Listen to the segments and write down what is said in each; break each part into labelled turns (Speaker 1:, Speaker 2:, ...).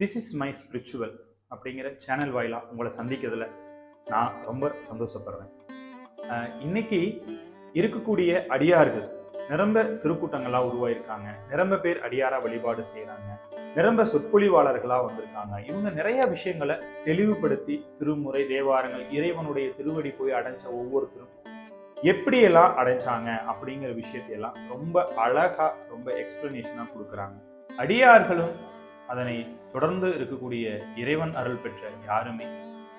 Speaker 1: This is my spiritual அப்படிங்கிற channel வாயிலாக உங்களை சந்திக்கிறதுல நான் ரொம்ப சந்தோஷப்படுறேன். அஹ் இன்னைக்கு இருக்கக்கூடிய அடியார்கள் நிரம்ப திருக்கூட்டங்களாக உருவாயிருக்காங்க. நிரம்ப பேர் அடியாரா வழிபாடு செய்கிறாங்க நிரம்ப சொற்பொழிவாளர்களாக வந்திருக்காங்க. இவங்க நிறைய விஷயங்களை தெளிவுபடுத்தி திருமுறை தேவாரங்கள் இறைவனுடைய திருவடி போய் அடைஞ்ச ஒவ்வொருத்தரும் எப்படியெல்லாம் அடைஞ்சாங்க அப்படிங்கிற விஷயத்தையெல்லாம் ரொம்ப அழகா ரொம்ப எக்ஸ்பிளனேஷனாக கொடுக்குறாங்க. அடியார்களும் அதனை தொடர்ந்து இருக்கக்கூடிய இறைவன் அருள் பெற்ற யாருமே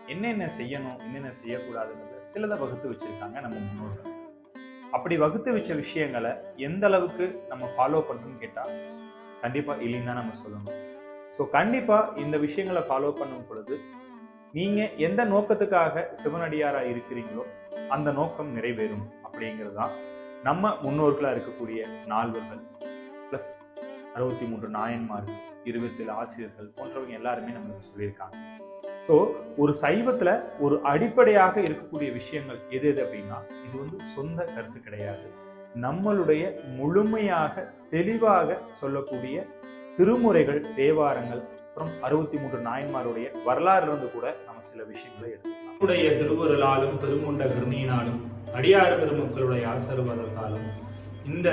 Speaker 1: என்னென்ன செய்யணும் என்னென்ன செய்யக்கூடாதுங்கிறத சிலதை வகுத்து வச்சிருக்காங்க நம்ம முன்னோர்கள். அப்படி வகுத்து வச்ச விஷயங்களை எந்த அளவுக்கு நம்ம ஃபாலோ பண்ணணும்னு கேட்டால் கண்டிப்பாக இல்லைன்னு தான் நம்ம சொல்லணும். ஸோ கண்டிப்பாக இந்த விஷயங்களை ஃபாலோ பண்ணும் பொழுது நீங்கள் எந்த நோக்கத்துக்காக சிவனடியாராக இருக்கிறீங்களோ அந்த நோக்கம் நிறைவேறும் அப்படிங்கிறது தான் நம்ம முன்னோர்களாக இருக்கக்கூடிய நால்வர்கள் ப்ளஸ் அறுபத்தி மூன்று நாயன்மார்கள் இருபத்தேழு ஆசிரியர்கள் போன்றவங்க எல்லாருமே நம்மளுக்கு சொல்லியிருக்காங்க. ஸோ ஒரு சைவத்தில் ஒரு அடிப்படையாக இருக்கக்கூடிய விஷயங்கள் எது எது அப்படின்னா இது வந்து சொந்த கருத்து கிடையாது. நம்மளுடைய முழுமையாக தெளிவாக சொல்லக்கூடிய திருமுறைகள் தேவாரங்கள் அப்புறம் அறுபத்தி மூன்று நாயன்மாருடைய வரலாறு இருந்து கூட நம்ம சில விஷயங்களை எடுத்துக்கலாம்.
Speaker 2: நம்முடைய திருவருளாலும் பெருங்கொண்ட கருணையினாலும் அடியார் பெருமக்களுடைய ஆசீர்வாதத்தாலும் இந்த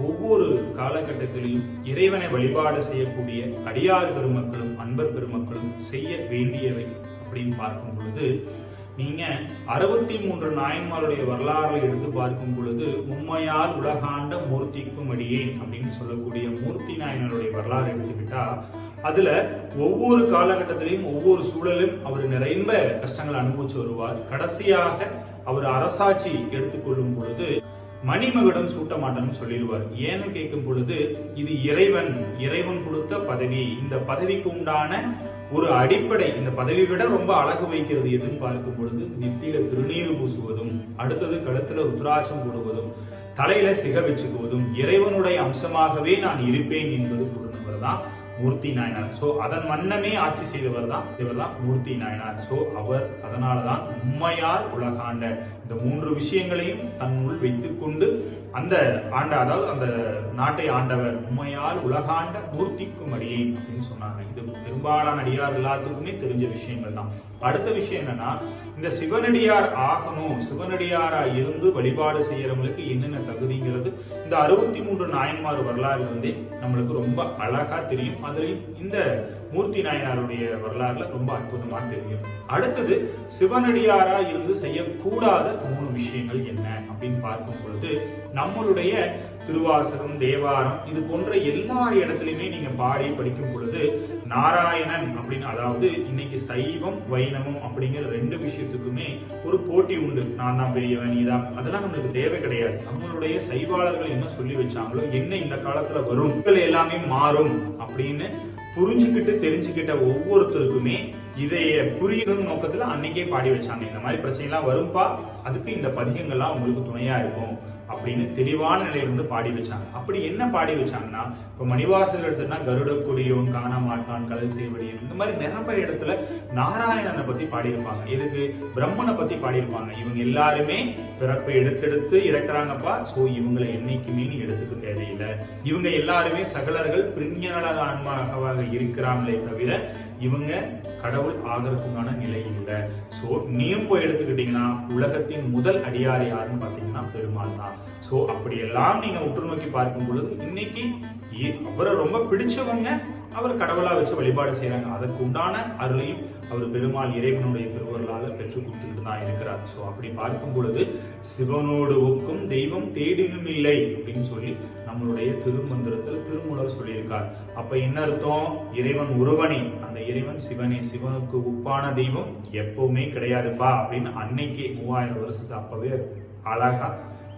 Speaker 2: ஒவ்வொரு காலகட்டத்திலையும் இறைவனை வழிபாடு செய்யக்கூடிய அடியார் பெருமக்களும் அன்பர் பெருமக்களும் செய்ய வேண்டியவை அப்படின்னு பார்க்கும் பொழுது நீங்க அறுபத்தி மூன்று நாயன்மாருடைய வரலாறு எடுத்து பார்க்கும் பொழுது உண்மையால் உலகாண்ட மூர்த்திக்கும் அடியேன் அப்படின்னு சொல்லக்கூடிய மூர்த்தி நாயனருடைய வரலாறு எடுத்துக்கிட்டா அதுல ஒவ்வொரு காலகட்டத்திலையும் ஒவ்வொரு சூழலும் அவர் நிறைந்த கஷ்டங்களை அனுபவிச்சு வருவார். கடைசியாக அவர் அரசாட்சி எடுத்துக்கொள்ளும் பொழுது மணிமகுடம் சூட்ட மாட்டேன்னு சொல்லிடுவார். ஏன்னு கேட்கும் பொழுது இது இறைவன் இறைவன் கொடுத்த பதவி இந்த பதவிக்கு உண்டான ஒரு அடிப்படை இந்த பதவி விட ரொம்ப அழகு வைக்கிறது எதுன்னு பார்க்கும் பொழுது நெத்தியில திருநீர் பூசுவதும் அடுத்தது கழுத்துல ருத்ராட்சம் போடுவதும் தலையில சிக வச்சுக்குவதும் இறைவனுடைய அம்சமாகவே நான் இருப்பேன் என்பது கூறினவர் தான் மூர்த்தி நாயனார். சோ அதன் வண்ணமே ஆட்சி செய்தவர் தான் இவர் தான் மூர்த்தி நாயனார். சோ அவர் அதனாலதான் உண்மையால் உலகாண்ட இந்த மூன்று விஷயங்களையும் தன்னுள் வைத்துக்கொண்டு அந்த ஆண்ட அதாவது அந்த நாட்டை ஆண்டவர் உண்மையால் உலகாண்ட மூர்த்திக்கும் அடியேன் அப்படின்னு சொன்னாங்க. இது பெரும்பாலான அடியார் எல்லாத்துக்குமே தெரிஞ்ச விஷயங்கள் தான். அடுத்த விஷயம் என்னன்னா இந்த சிவனடியார் ஆகணும் சிவனடியாரா இருந்து வழிபாடு செய்யறவங்களுக்கு என்னென்ன தகுதிங்கிறது இந்த அறுபத்தி மூன்று நாயன்மார் வரலாறு வந்து நம்மளுக்கு ரொம்ப அழகா தெரியும். அதுலயும் இந்த மூர்த்தி நாயனாருடைய வரலாறுல ரொம்ப அற்புதமா தெரியும். அடுத்தது சிவனடியாரா இருந்து செய்யக்கூடாத மூணு விஷயங்கள் என்ன அப்படின்னு பார்க்கும் பொழுது நம்மளுடைய திருவாசகம் தேவாரம் இது போன்ற எல்லா இடத்துலையுமே நீங்க பாடி படிக்கும் பொழுது நாராயணன் அப்படின்னு அதாவது இன்னைக்கு சைவம் வைணவம் அப்படிங்கிற ரெண்டு விஷயத்துக்குமே ஒரு போட்டி உண்டு. நான் தான் பெரியவன் நீதான் அதெல்லாம் நம்மளுக்கு தேவை கிடையாது. நம்மளுடைய சைவாளர்கள் என்ன சொல்லி வச்சாங்களோ என்ன இந்த காலத்துல வரும் எல்லாமே மாறும். அப்படின்னு புரிஞ்சுக்கிட்டு தெரிஞ்சுக்கிட்ட ஒவ்வொருத்தருக்குமே இதைய புரியணும் நோக்கத்துல அன்னைக்கே பாடி வச்சாங்க. இந்த மாதிரி பிரச்சனைலாம் வரும்பா அதுக்கு இந்த பதிகங்கள்லாம் உங்களுக்கு துணையா இருக்கும். அப்படின்னு தெளிவான நிலையிலிருந்து பாடி வச்சாங்க. அப்படி என்ன பாடி வச்சாங்கன்னா இப்போ மணிவாசல் எடுத்தோம்னா கருட குடியோன் காண மாட்டான் கடல் செய்வடியும் இந்த மாதிரி நிரம்ப இடத்துல நாராயணனை பத்தி பாடியிருப்பாங்க. இதுக்கு பிரம்மனை பத்தி பாடியிருப்பாங்க. இவங்க எல்லாருமே பிறப்பை எடுத்தெடுத்து இறக்குறாங்கப்பா. ஸோ இவங்களை என்னைக்குமே நீ எடுத்துக்க தேவையில்லை. இவங்க எல்லாருமே சகலர்கள் பிரிஞ்சநலக ஆன்மாவாக இருக்கிறாங்களே தவிர இவங்க கடவுள் ஆகிறதுக்கான நிலை இல்லை. ஸோ நீயும் போய் எடுத்துக்கிட்டீங்கன்னா உலகத்தின் முதல் அடியார் யாருன்னு பார்த்தீங்கன்னா பெருமாள் தான் சோ அப்படியெல்லாம் நீங்க உற்று நோக்கி பார்க்கும் பொழுது இன்னைக்கு அவரை ரொம்ப பிடிச்சவங்க அவர் கடவுளா வச்சு வழிபாடு செய்கிறாங்க அதற்கு உண்டான அருளையும் அவர் பெருமாள் இறைவனுடைய திருவருளால பெற்று கொடுத்துட்டு தான் இருக்கிறார். சோ அப்படி பார்க்கும் பொழுது சிவனோடு ஒக்கும் தெய்வம் தேடினும் இல்லை அப்படின்னு சொல்லி நம்மளுடைய திருமந்திரத்தில் திருமூலர் சொல்லியிருக்கார். அப்ப என்ன அர்த்தம்? இறைவன் ஒருவனே. அந்த இறைவன் சிவனே. சிவனுக்கு உப்பான தெய்வம் எப்பவுமே கிடையாதுப்பா அப்படின்னு அன்னைக்கே மூவாயிரம் வருஷத்துக்கு அப்பவே அழகா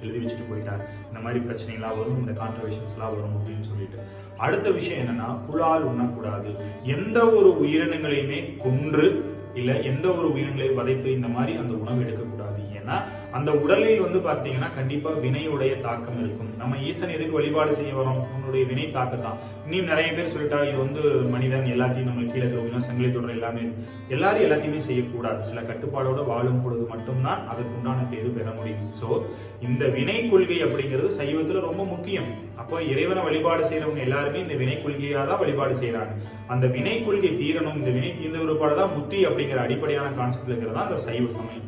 Speaker 2: எழுதி வச்சுட்டு போயிட்டார். இந்த மாதிரி பிரச்சனைலாம் வரும் இந்த கான்ட்ரவேஷன்ஸ்லாம் வரும் அப்படின்னு சொல்லிட்டு. அடுத்த விஷயம் என்னன்னா புலால் உண்ணக்கூடாது. எந்த ஒரு உயிரினங்களையுமே கொன்று இல்லை எந்த ஒரு உயிரினங்களையும் வதைத்து இந்த மாதிரி அந்த உணவு எடுக்கக்கூடாது. ஏன்னா அந்த உடலில் வந்து பார்த்தீங்கன்னா கண்டிப்பாக வினையுடைய தாக்கம் இருக்கும். நம்ம ஈசன் எதுக்கு வழிபாடு செய்ய வரோம் உன்னுடைய வினை தாக்கத்தான். இன்னும் நிறைய பேர் சொல்லிட்டா இது வந்து மனிதன் எல்லாத்தையும் நம்ம கீழே இருக்கிறவங்க சங்கிலி தொடர் எல்லாமே எல்லாரும் எல்லாத்தையுமே செய்யக்கூடாது. சில கட்டுப்பாடோட வாழும் பொழுது மட்டும்தான் அதற்குண்டான பேர் பெற முடியும். ஸோ இந்த வினை கொள்கை அப்படிங்கிறது சைவத்தில் ரொம்ப முக்கியம். அப்போ இறைவனை வழிபாடு செய்யறவங்க எல்லாருமே இந்த வினை கொள்கையா தான் வழிபாடு செய்யறாங்க அந்த வினை கொள்கை தீரணும் இந்த வினை தீர்ந்த ஒருபாடு தான் முத்தி அப்படிங்கிற அடிப்படையான கான்செப்ட் இருக்கிறதா அந்த சைவ சமயம்.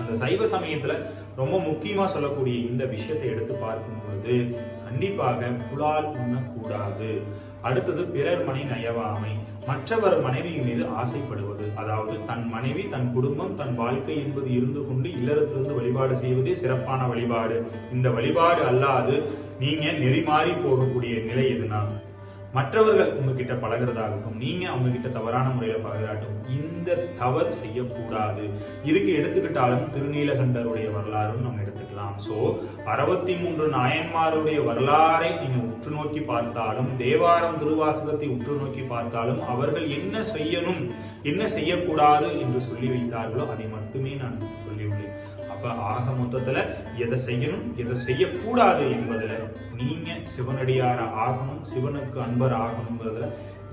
Speaker 2: அந்த சைவ சமயத்துல ரொம்ப முக்கியமா சொல்லக்கூடிய இந்த விஷயத்தை எடுத்து பார்க்கும் பொழுது கண்டிப்பாக புலால் உண்ணக்கூடாது. அடுத்தது பிறர் மனை நயவாமை. மற்றவர் மனைவி மீது ஆசைப்படுவது. அதாவது தன் மனைவி தன் குடும்பம் தன் வாழ்க்கை என்பது இருந்து கொண்டு இல்லறத்திலிருந்து வழிபாடு செய்வதே சிறப்பான வழிபாடு. இந்த வழிபாடு அல்லாது நீங்க நெறிமாறி போகக்கூடிய நிலை எதுனா? மற்றவர்கள் உங்ககிட்ட பழகிறதாகட்டும் நீங்க அவங்க கிட்ட தவறான முறையில பழகிறாட்டும் இந்த தவறு செய்யக்கூடாது. இதுக்கு எடுத்துக்கிட்டாலும் திருநீலகண்டருடைய வரலாறும் நம்ம எடுத்துக்கலாம். சோ அறுபத்தி மூன்று நாயன்மாருடைய வரலாறை நீங்க உற்று நோக்கி பார்த்தாலும் தேவாரம் திருவாசகத்தை உற்று நோக்கி பார்த்தாலும் அவர்கள் என்ன செய்யணும் என்ன செய்யக்கூடாது என்று சொல்லி வைத்தார்களோ அதை மட்டுமே நான் சொல்லியுள்ளேன் அப்போ ஆக மொத்தத்துல எதை செய்யணும் எதை செய்யக்கூடாது என்பதில் நீங்க சிவனடியார ஆகணும் சிவனுக்கு அன்பர் ஆகணுங்கிறதுல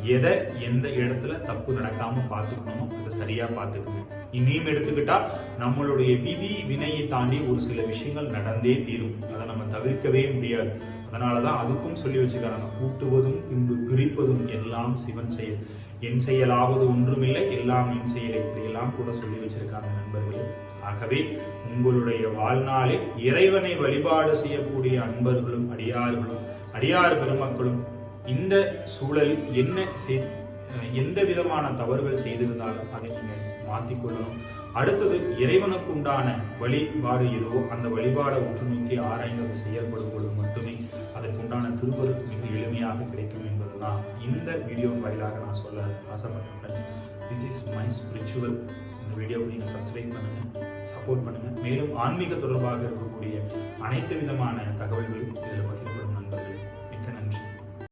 Speaker 2: எதை எந்த இடத்துல தப்பு நடக்காம பார்த்துக்கணுமோ அதை சரியா பார்த்துக்கணும் இனியும் எடுத்துக்கிட்டா நம்மளுடைய விதி வினையை தாண்டி ஒரு சில விஷயங்கள் நடந்தே தீரும். அதை நம்ம தவிர்க்கவே முடியாது. அதனாலதான் அதுக்கும் சொல்லி வச்சுக்கிறாங்க. கூட்டுவதும் பின்பு பிரிப்பதும் எல்லாம் சிவன் செயல். என் செயலாவது ஒன்றுமில்லை எல்லாம் என் செயல். இப்படியெல்லாம் கூட சொல்லி வச்சிருக்காங்க நண்பர்களே. ஆகவே உங்களுடைய வாழ்நாளில் இறைவனை வழிபாடு செய்யக்கூடிய அன்பர்களும் அடியார்களும் அடியார் பெருமக்களும் இந்த சூழலில் என்ன செய் எந்த விதமான தவறுகள் செய்திருந்தாலும் அதை நீங்கள் மாற்றிக்கொள்ளணும் அடுத்தது இறைவனுக்கு உண்டான வழிபாடு எதுவோ அந்த வழிபாடை ஒற்றுமைக்கு ஆராய்ந்து செயல்படும் பொழுது மட்டுமே அதற்குண்டான திருவருள் மிக எளிமையாக கிடைக்கும் என்பதுதான். இந்த வீடியோ வாயிலாக நான் சொல்ல ஆசைப்பட்டேன் friends this is my spiritual இந்த வீடியோவை நீங்கள் சப்ஸ்கிரைப் பண்ணுங்கள் சப்போர்ட் பண்ணுங்கள் மேலும் ஆன்மீக தொடர்பாக இருக்கக்கூடிய அனைத்து விதமான தகவல்களும் இதில் பகிர்ந்து